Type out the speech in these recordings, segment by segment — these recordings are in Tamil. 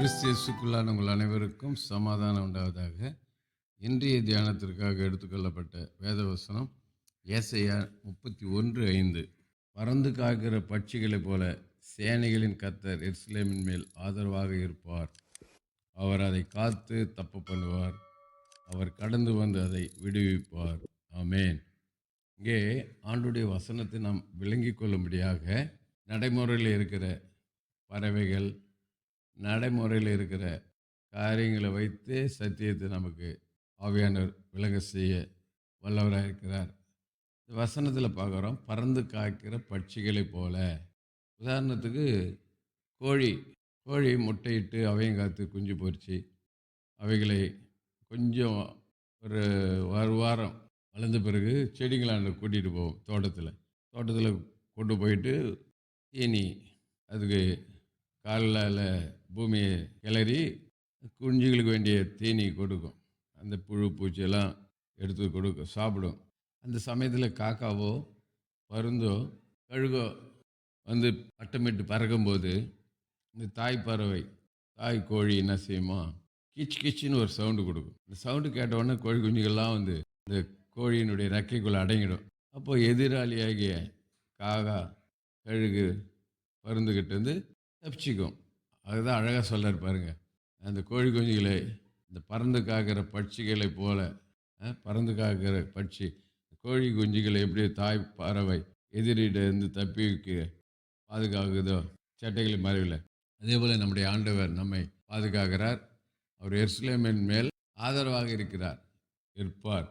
கிறிஸ்தியஸுக்குள்ளான உங்கள் அனைவருக்கும் சமாதானம் உண்டாவதாக. இன்றைய தியானத்திற்காக எடுத்துக்கொள்ளப்பட்ட வேதவசனம் ஏசையா முப்பத்தி ஒன்று ஐந்து. பறந்து காக்கிற பட்சிகளைப் போல சேனைகளின் கத்தர் எருசலேமின் மேல் ஆதரவாக இருப்பார். அவர் அதை காத்து தப்பு பண்ணுவார். அவர் கடந்து வந்து அதை விடுவிப்பார். ஆமேன். இங்கே ஆண்டுடைய வசனத்தை நாம் விளங்கிக் கொள்ளும்படியாக நடைமுறையில் இருக்கிற பறவைகள் நடைமுறையில் இருக்கிற காரியங்களை வைத்து சத்தியத்தை நமக்கு ஆவியானவர் விளங்க செய்ய வல்லவராக இருக்கிறார். இந்த வசனத்தில் பார்க்குறோம் பறந்து காக்கிற பட்சிகளைப் போல. உதாரணத்துக்கு கோழி கோழி முட்டையிட்டு அவையும் காத்து குஞ்சு பொரிச்சு அவைகளை கொஞ்சம் ஒரு ஒரு வாரம் வளர்ந்த பிறகு செடிங்களாண்ட கூட்டிகிட்டு போவோம் தோட்டத்தில். தோட்டத்தில் கொண்டு போயிட்டு தீனி அதுக்கு காலையில் பூமியை கிளறி குஞ்சுகளுக்கு வேண்டிய தீனி கொடுக்கும். அந்த புழு பூச்சியெல்லாம் எடுத்து கொடுக்கும் சாப்பிடும். அந்த சமயத்தில் காக்காவோ பருந்தோ கழுகோ வந்து பட்டமிட்டு பறக்கும்போது இந்த தாய் பறவை தாய் கோழி என்ன செய்யுமா கிச் கிச்சின்னு ஒரு சவுண்டு கொடுக்கும். இந்த சவுண்டு கேட்டவுடனே கோழி குஞ்சுகள்லாம் வந்து இந்த கோழியினுடைய ரெக்கைக்குள்ளே அடங்கிடும். அப்போ எதிராளியாகிய காகா கழுகு பருந்துக்கிட்டு வந்து தப்பிச்சிக்கும். அதுதான் அழகாக சொல்கிறார் பாருங்கள் அந்த கோழி குஞ்சுகளை இந்த பறந்து காக்கிற பட்சிகளைப் போல பறந்து காக்கிற பட்சி கோழி குஞ்சுகளை எப்படி தாய் பறவை எதிரிட்ட தப்பி பாதுகாக்குதோ சட்டைகளை மறைவில் அதே போல் நம்முடைய ஆண்டவர் நம்மை பாதுகாக்கிறார். அவர் எர்சிலேமின் மேல் ஆதரவாக இருக்கிறார். இருப்பார்.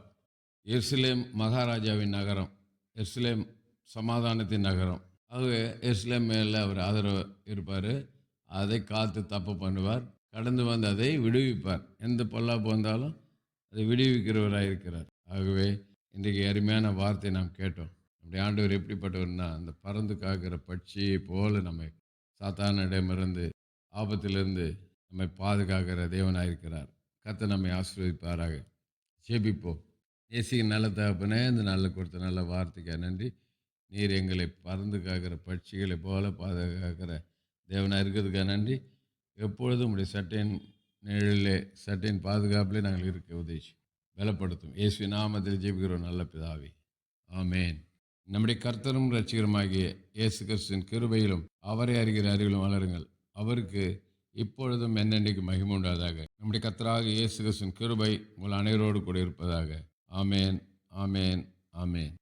எர்சிலேம் மகாராஜாவின் நகரம் எர்சிலேம் சமாதானத்தின் நகரம். ஆகவே எர்சிலேம் மேலே அவர் ஆதரவு இருப்பார். அதை காத்து தப்பு பண்ணுவார். கடந்து வந்து அதை விடுவிப்பார். எந்த பொல்லாப்பு வந்தாலும் அதை விடுவிக்கிறவராக இருக்கிறார். ஆகவே இன்றைக்கு அருமையான வார்த்தை நாம் கேட்டோம். நம்முடைய ஆண்டவர் எப்படிப்பட்டவர்னா அந்த பறந்து காக்கிற பட்சியை போல நம்மை சாத்தானிடமிருந்து ஆபத்திலிருந்து நம்மை பாதுகாக்கிற தேவனாக இருக்கிறார் கத்தை நம்மை ஆசீர்வதிப்பாராக. ஜெபிப்போம். ஏசிக்கு நல்ல தகப்பனே இந்த நல்ல கொடுத்த நல்ல வார்த்தைக்கு நன்றி. நீர் எங்களை பறந்து காக்கிற பட்சிகளை போல பாதுகாக்கிற தேவனாக இருக்கிறதுக்காக நன்றி. எப்பொழுதும் உடைய சட்டையின் நிழலே சட்டையின் பாதுகாப்பிலே நாங்கள் இருக்க உதவி பலப்படுத்தும். இயேசு நாமத்தில் ஜெபிக்கிறோம். நல்ல பிதாவே. ஆமேன். நம்முடைய கர்த்தரும் ரட்சிகருமாகிய இயேசு கிறிஸ்துவின் கிருபையிலும் அவரை அறிகிற அறிவிலும் வளருங்கள். அவருக்கு இப்பொழுதும் என்னென்னைக்கு மகிமை உண்டாதாக நம்முடைய கர்த்தராக இயேசு கிறிஸ்துவின் கிருபை உங்கள் அனைவரோடு கூட இருப்பதாக. ஆமேன். ஆமேன். ஆமேன்.